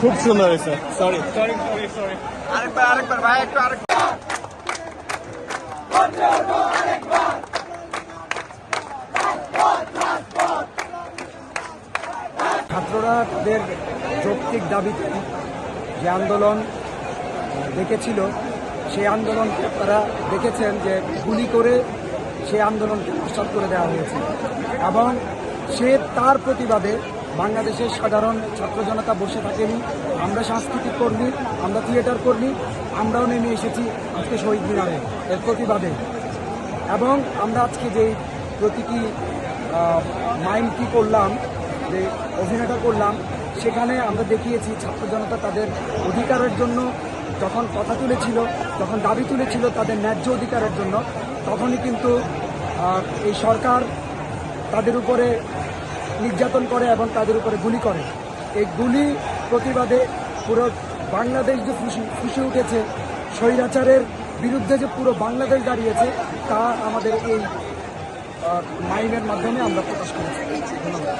খুব সুন্দর হয়েছে। সরি সরি সরি সরি আরেকবার আরেকবার ভাই একটু আরেক ছাত্ররা তাদের যৌক্তিক দাবি যে আন্দোলন দেখেছিল সেই আন্দোলন তারা দেখেছেন যে গুলি করে সেই আন্দোলনকে প্রস্তাব করে দেওয়া হয়েছে। এবং সে তার প্রতিবাদে বাংলাদেশের সাধারণ ছাত্র জনতা বসে থাকেনি। আমরা সাংস্কৃতিক কর্মী, আমরা থিয়েটার কর্মী, আমরাও নেমে এসেছি আজকে শহীদ মিনারে এর প্রতিবাদে। এবং আমরা আজকে যে প্রতীকী মাইন্ড কি করলাম, যে অভিনয়টা করলাম, সেখানে আমরা দেখিয়েছি ছাত্র জনতা তাদের অধিকারের জন্য যখন কথা তুলেছিল, যখন দাবি তুলেছিল তাদের ন্যায্য অধিকারের জন্য, তখনই কিন্তু এই সরকার তাদের উপরে নির্যাতন করে এবং তাদের উপরে গুলি করে। এই গুলি প্রতিবাদে পুরো বাংলাদেশ যে খুশি খুশি উঠেছে, স্বৈরাচারের বিরুদ্ধে যে পুরো বাংলাদেশ দাঁড়িয়েছে, তা আমাদের এই মাইনের মাধ্যমে আমরা প্রকাশ করেছি। ধন্যবাদ।